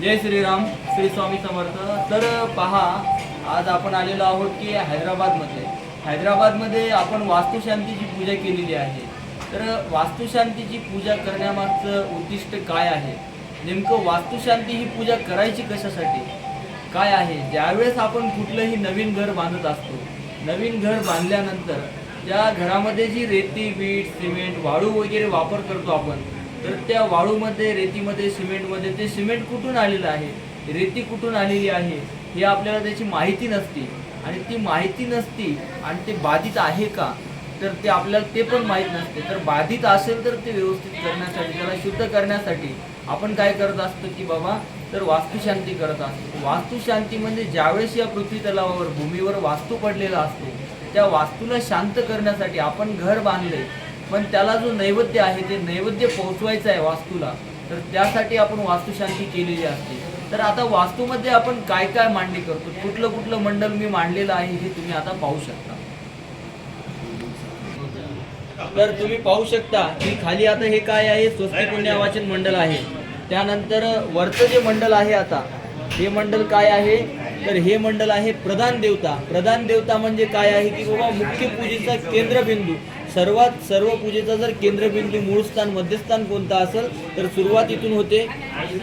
जय श्रीराम श्री स्वामी समर्थ. तर पहा आज आपण आलेलो आहोत की हैदराबादमध्ये. हैदराबादमध्ये आपण वास्तुशांतीची पूजा केलेली आहे. तर वास्तुशांतीची पूजा करण्यामागचं उद्दिष्ट काय आहे? नेमकं वास्तुशांती ही पूजा करायची कशासाठी? काय आहे? ज्यावेळेस आपण कुठलंही नवीन घर बांधत असतो नवीन घर बांधल्यानंतर त्या घरामध्ये जी रेती वीट सिमेंट वाळू वगैरे वापर करतो आपण तर त्या वाळूमध्ये रेतीमध्ये सिमेंटमध्ये ते सिमेंट कुठून आलेलं आहे? रेती कुठून आलेली आहे? हे आपल्याला त्याची माहिती नसते. आणि ती माहिती नसती आणि ते बाधित आहे का? तर ते आपल्याला ते पण माहीत नसते. तर बाधित असेल तर ते व्यवस्थित करण्यासाठी त्याला शुद्ध करण्यासाठी आपण काय करत असतो की बाबा तर वास्तुशांती करत असतो. वास्तुशांती म्हणजे ज्यावेळेस या पृथ्वी तलावावर भूमीवर वास्तू पडलेला असतो त्या वास्तूला शांत करण्यासाठी आपण घर बांधले पण त्याला जो नैवेद्य आहे ते नैवेद्य पोहोचवायचं आहे वास्तूला तर त्यासाठी आपण वास्तुशांती केलेली असते. तर आता वास्तूमध्ये आपण काय काय मांडणी करतो? कुठलं कुठलं मंडल मी मांडलेलं आहे हे तुम्ही आता पाहू शकता. तर तुम्ही पाहू शकता की खाली आता हे काय आहे? स्वस्ती पुण्य वाचन आहे. त्यानंतर वरचं जे मंडल आहे आता हे मंडल काय आहे? तर हे मंडल आहे प्रधान देवता. प्रधान देवता म्हणजे काय आहे की बाबा मुख्य पूजेचा केंद्रबिंदू. सर्वात सर्व पूजेचा जर केंद्रबिंदू मूळ स्थान मध्यस्थान कोणता असेल तर सुरुवात इथून होते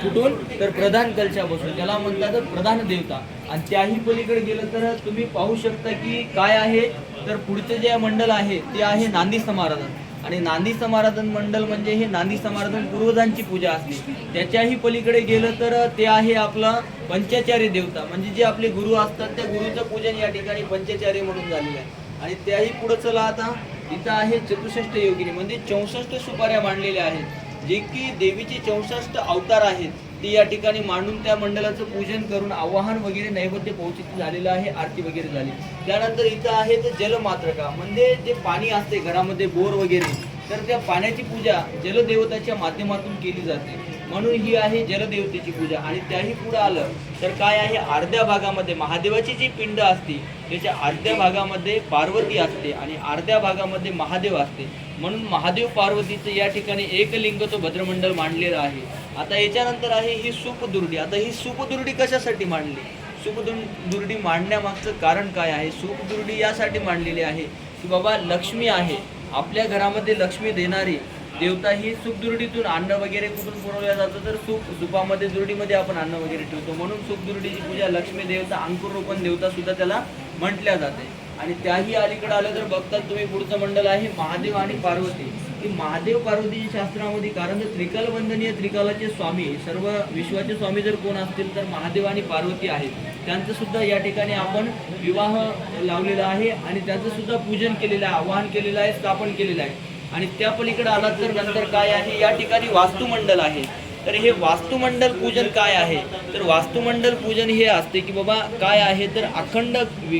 कुठून? तर प्रधान कलशापासून. त्याला म्हणतात प्रधान देवता. आणि त्याही पलीकडे गेलं तर तुम्ही पाहू शकता की काय आहे? तर पुढचे जे मंडल आहे ते आहे नांदी समाराधन. आणि नांदी समाराधन मंडल म्हणजे हे नांदी समाराधन पूर्वजांची पूजा असते. त्याच्याही पलीकडे गेलं तर ते आहे आपलं पंचाचार्य देवता. म्हणजे जे आपले गुरु असतात त्या गुरुचं पूजन या ठिकाणी पंचाचार्य म्हणून झालेलं आहे. आणि त्याही पुढं चला आता. इथं आहे चतुष्ट योगिनी. म्हणजे चौसष्ट सुपाऱ्या मांडलेल्या आहेत. जे की देवीचे चौसष्ट अवतार आहेत. ती या ठिकाणी मांडून त्या मंडळाचं पूजन करून आवाहन वगैरे नैवेद्य पोहोचित झालेलं आहे आरती वगैरे झाली. त्यानंतर इथं आहे तर जलमात्रका. म्हणजे जे पाणी असते घरामध्ये बोर वगैरे तर त्या पाण्याची पूजा जलदेवताच्या माध्यमातून केली जाते. म्हणून ही आहे जलदेवतेची पूजा. आणि त्याही पुढं आलं तर काय आहे? अर्ध्या भागामध्ये महादेवाची जी पिंड असते त्याच्या अर्ध्या भागामध्ये पार्वती असते आणि अर्ध्या भागामध्ये महादेव असते. म्हणून महादेव पार्वतीचं या ठिकाणी एकलिंग तो भद्रमंडल मांडलेलं आहे. आता याच्यानंतर आहे ही सुपदुर्डी आता ही सुपदुर्डी कशासाठी मांडली? सुपदुर्डी मांडण्यामागचं कारण काय आहे? सुपदुर्डी यासाठी मांडलेली आहे की बाबा लक्ष्मी आहे. आपल्या घरामध्ये लक्ष्मी देणारी देवता ही सुखदुर्डीतून अन्न वगैरे कुठून पुरवल्या जातं? तर सुख सुपामध्ये दुर्डीमध्ये आपण अन्न वगैरे ठेवतो. म्हणून सुखदुर्डीची पूजा लक्ष्मी देवता अंकुर रोपण देवता सुद्धा त्याला म्हटल्या जाते. आणि त्याही अलीकडे आलं तर बघताल तुम्ही पुढचं मंडळ आहे महादेव आणि पार्वती. की महादेव पार्वतीच्या शास्त्रामध्ये कारण तर त्रिकाल वंदनीय त्रिकालाचे स्वामी सर्व विश्वाचे स्वामी जर कोण असतील तर महादेव आणि पार्वती आहेत. त्यांचं सुद्धा या ठिकाणी आपण विवाह लावलेला आहे आणि त्यांचं सुद्धा पूजन केलेलं आहे आवाहन केलेलं आहे स्थापन केलेलं आहे. आणि त्या पलीकडे आलात तर नंतर काय आहे? या ठिकाणी वास्तुमंडल आहे. तर हे वास्तुमंडल पूजन काय आहे? तर वास्तुमंडल पूजन हे असते की बाबा काय आहे? तर अखंड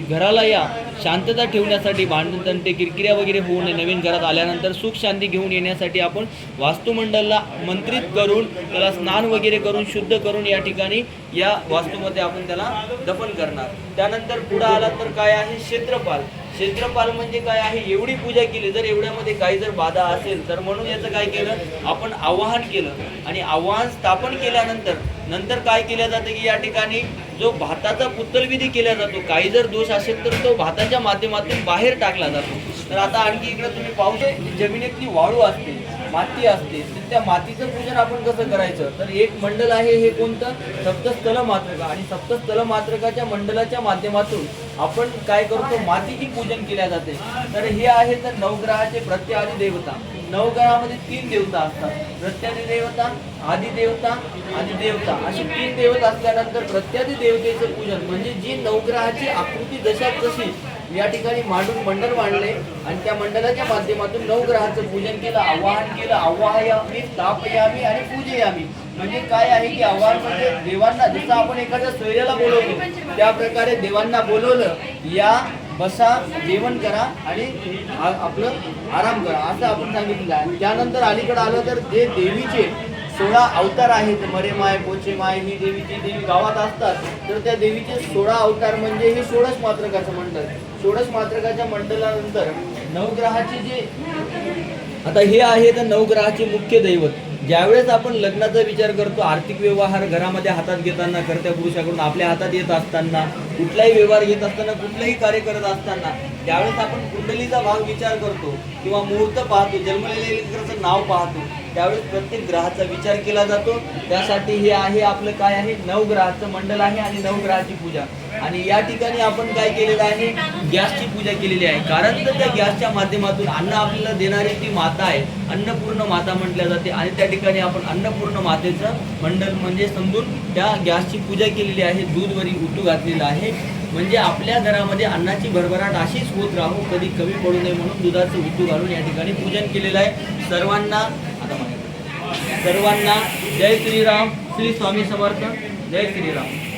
घराला या शांतता ठेवण्यासाठी भांडणतंटे किरकिऱ्या वगैरे होऊ नये. नवीन घरात आल्यानंतर सुख शांती घेऊन येण्यासाठी आपण वास्तुमंडलला मंत्रित करून त्याला स्नान वगैरे करून शुद्ध करून या ठिकाणी या वास्तूमध्ये आपण त्याला दफन करणार. त्यानंतर पुढं आला तर काय आहे? क्षेत्रपाल क्षेत्रपाल म्हणजे काय आहे? एवढी पूजा केली जर एवढ्यामध्ये काही जर बाधा असेल तर म्हणून याचं काय केलं? आपण आवाहन केलं. आणि आवाहन स्थापन केल्यानंतर नंतर काय केलं जातं की या ठिकाणी जो भाताचा पुतलविधी केला जातो काही जर दोष असेल तर तो भाताच्या माध्यमातून बाहेर टाकला जातो. तर आता आणखी इकडे तुम्ही पाहू शकता जमिनीतली वाळू असते. माती असते तर त्या मातीचं पूजन आपण कसं करायचं? तर एक मंडल आहे हे कोणतं? सप्तस्थल मात्रका आणि सप्तस्थल मात्रकाच्या मंडलाच्या माध्यमातून आपण काय करतो? मातीची पूजन केल्या जाते. तर हे आहे तर नवग्रहाचे प्रत्यादी देवता. नवग्रहामध्ये तीन देवता असतात. प्रत्यादी देवता आदि देवता आणि देवता. अशी तीन देवता असल्यानंतर प्रत्यादी देवतेचं पूजन म्हणजे जी नवग्रहाची आकृती जशात कशी या ठिकाणी मांडून मंडल मांडले आणि त्या मंडळाच्या माध्यमातून नवग्रहाचं पूजन केलं आवाहन केलं आवाहयामी तापयामी आणि पूजयामी. म्हणजे काय आहे की आव्हान म्हणजे देवांना जसं आपण एखाद्या सोयऱ्याला बोलवतो त्या प्रकारे देवांना बोलवलं या बसा जेवण करा आणि आपलं आराम करा असं आपण सांगितलं. आहे त्यानंतर अलीकडे आलं तर जे देवीचे सोळा अवतार आहेत. मरेमाय पोचेमाय ही देवीची देवी गावात असतात. तर त्या देवीचे सोळा अवतार म्हणजे हे षोडश मात्रकाचं मंडळ. षोडश मात्रकाच्या मंडळानंतर नवग्रहाचे जे आता हे आहे तर नवग्रहाचे मुख्य दैवत. ज्यावेळेस आपण लग्नाचा विचार करतो आर्थिक व्यवहार घरामध्ये हातात घेताना कर्त्या पुरुषाकडून आपल्या हातात येत असताना कुठलाही व्यवहार घेत असताना कुठलंही कार्य करत असताना त्यावेळेस आपण कुंडलीचा भाग विचार करतो किंवा मुहूर्त पाहतो जन्मलेल्या लेकराचं नाव पाहतो त्यावेळेस प्रत्येक ग्रहाचा विचार केला जातो. त्यासाठी हे आहे आपलं काय आहे? नवग्रहाचं मंडल आहे आणि नवग्रहाची पूजा. आणि या ठिकाणी आपण काय केलेलं आहे? गॅसची पूजा केलेली आहे. कारण तर त्या गॅसच्या माध्यमातून अन्न आपल्याला देणारी ती माता आहे. अन्नपूर्ण माता म्हटल्या जाते. आणि त्या ठिकाणी आपण अन्नपूर्ण मातेचं मंडल म्हणजे समजून त्या गॅसची पूजा केलेली आहे. दूधवरी उतू घातलेलं आहे. म्हणजे आपल्या घरामध्ये अन्नाची भरभराट अशीच होत राहू कधी कमी पडू नये म्हणून दुधाचं उतू घालून या ठिकाणी पूजन केलेलं आहे. सर्वांना आता सर्वांना जय श्रीराम श्री स्वामी समर्थ जय श्रीराम.